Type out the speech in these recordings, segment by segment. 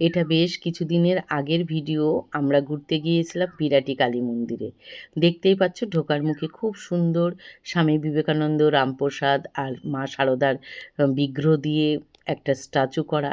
এটা বেশ কিছুদিনের আগের ভিডিও। আমরা ঘুরতে গিয়েছিলাম বিরাটি কালী মন্দিরে। দেখতেই পাচ্ছ ঢোকার মুখে খুব সুন্দর স্বামী বিবেকানন্দ, রামপ্রসাদ আর মা শারদার বিগ্রহ দিয়ে একটা স্ট্যাচু করা।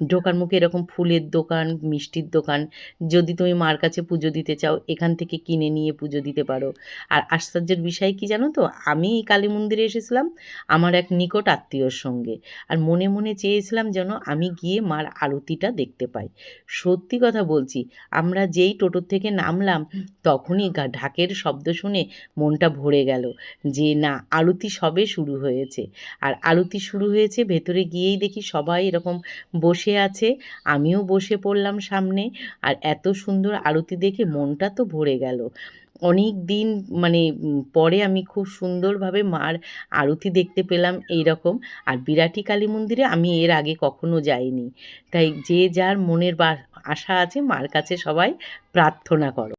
ঢোকার মুখে এরকম ফুলের দোকান, মিষ্টির দোকান, যদি তুমি মার কাছে পুজো দিতে চাও, এখান থেকে কিনে নিয়ে পুজো দিতে পারো। আর আশ্চর্যের বিষয় কি জানো তো? আমি এই কালী মন্দিরে এসেছিলাম আমার এক নিকট আত্মীয়র সঙ্গে। আর মনে মনে চেয়েছিলাম যেন আমি গিয়ে মার আরতিটা দেখতে পাই। সত্যি কথা বলছি, আমরা যেই টোটোর থেকে নামলাম, তখনই ঢাকের শব্দ শুনে মনটা ভরে গেল যে না, আরতি সবে শুরু হয়েছে। আর আরতি শুরু হয়েছে, ভেতরে গিয়েই দেখি সবাই এরকম বসে আছে, আমিও বসে পড়লাম সামনে। আর এত সুন্দর আরতি দেখে মনটা তো ভরে গেল। অনেক দিন মানে পরে আমি খুব সুন্দরভাবে মার আরতি দেখতে পেলাম এই রকম আর বিরাটি কালী মন্দিরে আমি এর আগে কখনো যাইনি। তাই যে যার মনের বা- আশা আছে মার কাছে সবাই প্রার্থনা করো।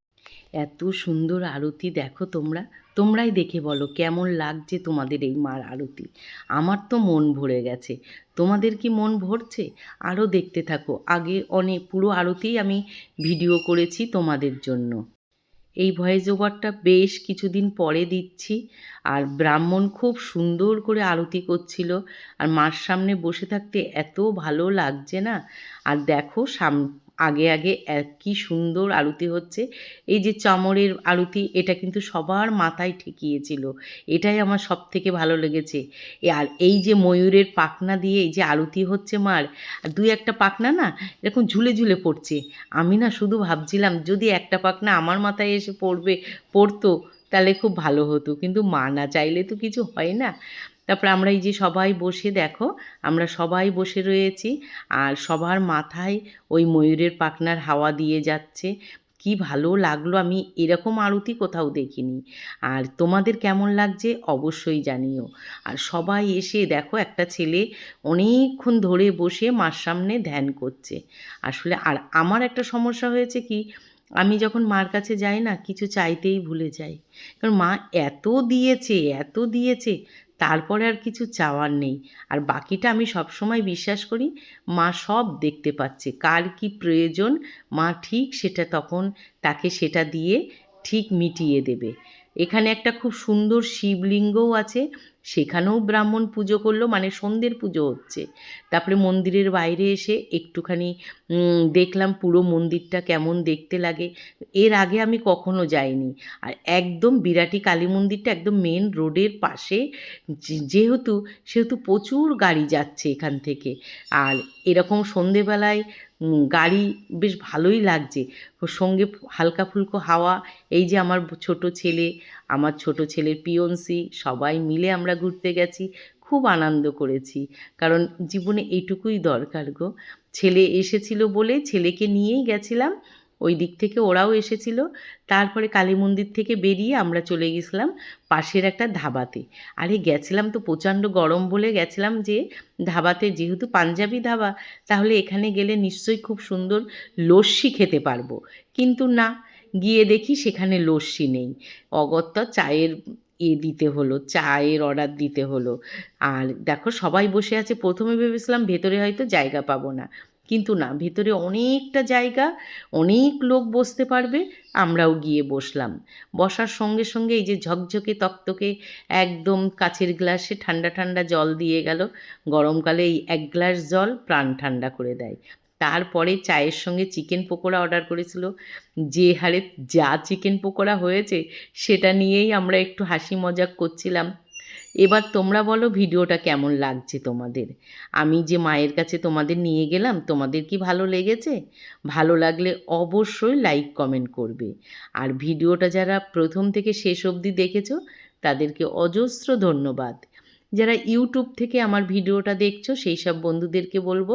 এত সুন্দর আরতি দেখো তোমরা। তোমরাই দেখে বলো কেমন লাগছে তোমাদের এই মার আরতি। আমার তো মন ভরে গেছে। তোমাদের কি মন ভরছে? আরও দেখতে থাকো। আগে অনেক পুরো আরতিই আমি ভিডিও করেছি তোমাদের জন্য। এই ভয়েস ওভারটা বেশ কিছুদিন পরে দিচ্ছি। আর ব্রাহ্মণ খুব সুন্দর করে আরতি করছিল। আর মার সামনে বসে থাকতে এত ভালো লাগছে না? আর দেখো সাম আগে আগে কি সুন্দর আরতি হচ্ছে। এই যে চামরের আরতি এটা কিন্তু সবার মাথায় ঠেকিয়েছিল। এটাই আমার সব থেকে ভালো লেগেছে। আর এই যে ময়ূরের পাখনা দিয়ে এই যে আরতি হচ্ছে মার দুই একটা পাখনা না, এরকম ঝুলে ঝুলে পড়ছে। আমি না শুধু ভাবছিলাম, যদি একটা পাখনা আমার মাথায় এসে পড়বে, পড়তো, তাহলে খুব ভালো হতো। কিন্তু মা না চাইলে তো কিছু হয় না। তারপর আমরা এই যে সবাই বসে দেখো, আমরা সবাই বসে রয়েছি, আর সবার মাথায় ওই ময়ূরের পাখনার হাওয়া দিয়ে যাচ্ছে। কি ভালো লাগল, আমি এরকম আরতি কোথাও দেখিনি। আর তোমাদের কেমন লাগছে অবশ্যই জানিও। আর সবাই এসে দেখো, একটা ছেলে অনেকক্ষণ ধরে বসে মার সামনে ধ্যান করছে। আসলে আর আমার একটা সমস্যা হয়েছে কি, আমি যখন মার কাছে যাই না, কিছু চাইতেই ভুলে যাই। কারণ মা এত দিয়েছে এত দিয়েছে তারপরে আর কিছু চাওয়ার নেই। আর বাকিটা আমি সবসময় বিশ্বাস করি, মা সব দেখতে পাচ্ছে। কার কি প্রয়োজন, মা ঠিক সেটা তখন তাকে সেটা দিয়ে ঠিক মিটিয়ে দেবে। এখানে একটা খুব সুন্দর শিবলিঙ্গও আছে। সেখানেও ব্রাহ্মণ পুজো করল মানে সন্ধ্যের পুজো হচ্ছে। তারপরে মন্দিরের বাইরে এসে একটুখানি দেখলাম পুরো মন্দিরটা কেমন দেখতে লাগে। এর আগে আমি কখনো যাইনি। আর একদম বিরাটি কালী মন্দিরটা একদম মেন রোডের পাশে। যেহেতু, সেহেতু প্রচুর গাড়ি যাচ্ছে এখান থেকে। আর এরকম সন্ধেবেলায় গাড়ি বেশ ভালোই লাগছে। সঙ্গে হালকা ফুলকো হাওয়া, এই যে আমার ছোট ছেলে, আমার ছোট ছেলের পিয়নসি, সবাই মিলে আমরা ঘুরতে গেছি, খুব আনন্দ করেছি। কারণ জীবনে এইটুকুই দরকার গো। ছেলে এসেছিল বলে ছেলেকে নিয়েই গেছিলাম ওই দিক থেকে ওরাও এসেছিল। তারপরে কালী মন্দির থেকে বেরিয়ে আমরা চলে গেছিলাম পাশের একটা ধাবাতে। আরে গেছিলাম তো প্রচণ্ড গরম বলে গেছিলাম যে, ধাবাতে যেহেতু পাঞ্জাবি ধাবা, তাহলে এখানে গেলে নিশ্চয়ই খুব সুন্দর লস্যি খেতে পারব। কিন্তু না, গিয়ে দেখি সেখানে লস্যি নেই। অগত্যা চায়ের এ দিতে হলো, চায়ের অর্ডার দিতে হলো। আর দেখো সবাই বসে আছে, প্রথমে ভেবেছিলাম ভেতরে হয়তো জায়গা পাবো না। কিন্তু না, ভেতরে অনেকটা জায়গা, অনেক লোক বসতে পারবে, আমরাও গিয়ে বসলাম। বসার সঙ্গে সঙ্গে এই যে ঝকঝকে তক্তকে একদম কাচের গ্লাসে ঠান্ডা ঠান্ডা জল দিয়ে গেল। গরমকালে এই এক গ্লাস জল প্রাণ ঠান্ডা করে দেয়। তারপরে চায়ের সঙ্গে চিকেন পকোড়া অর্ডার করেছিল। যে হারে যা চিকেন পকোড়া হয়েছে, সেটা নিয়েই আমরা একটু হাসি মজাক করছিলাম। এবার তোমরা বলো ভিডিওটা কেমন লাগছে তোমাদের? আমি যে মায়ের কাছে তোমাদের নিয়ে গেলাম, তোমাদের কি ভালো লেগেছে? ভালো লাগলে অবশ্যই লাইক কমেন্ট করবে। আর ভিডিওটা যারা প্রথম থেকে শেষ অবধি দেখেছ, তাদেরকে অজস্র ধন্যবাদ। যারা ইউটিউব থেকে আমার ভিডিওটা দেখছ, সেই সব বন্ধুদেরকে বলব,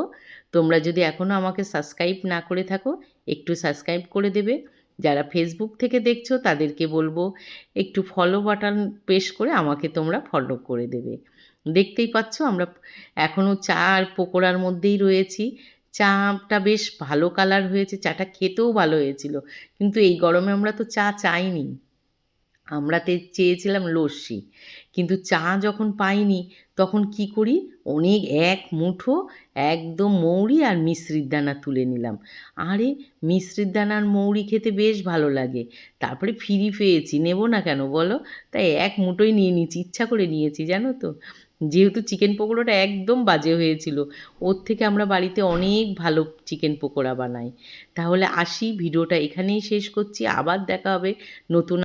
তোমরা যদি এখনও আমাকে সাবস্ক্রাইব না করে থাকো, একটু সাবস্ক্রাইব করে দেবে। যারা ফেসবুক থেকে দেখছ তাদেরকে বলব, একটু ফলো বাটন পেশ করে আমাকে তোমরা ফলো করে দেবে। দেখতেই পাচ্ছ আমরা এখনও চা আর পকোড়ার মধ্যেই রয়েছি। চাটা বেশ ভালো কালার হয়েছে, চাটা খেতেও ভালো হয়েছিল। কিন্তু এই গরমে আমরা তো চা চাইনি। আমরা তে চেয়েছিলাম লস্যি। কিন্তু চা যখন পাইনি, তখন কি করি? অনেক এক মুঠো একদম মৌরি আর মিশ্রির দানা তুলে নিলাম। আরে মিশ্রির দানার মৌরি খেতে বেশ ভালো লাগে। তারপরে ফিরি পেয়েছি। নেব না কেন বলো? তাই এক মুঠোই নিয়ে নিয়েছি। ইচ্ছা করে নিয়েছি, জানো তো? যেহেতু চিকেন পকোড়াটা একদম বাজে হয়েছিল, ওর থেকে আমরা বাড়িতে অনেক ভালো চিকেন পকোড়া বানাই। তাহলে আসি, ভিডিওটা এখানেই শেষ করছি। আবার দেখা হবে নতুন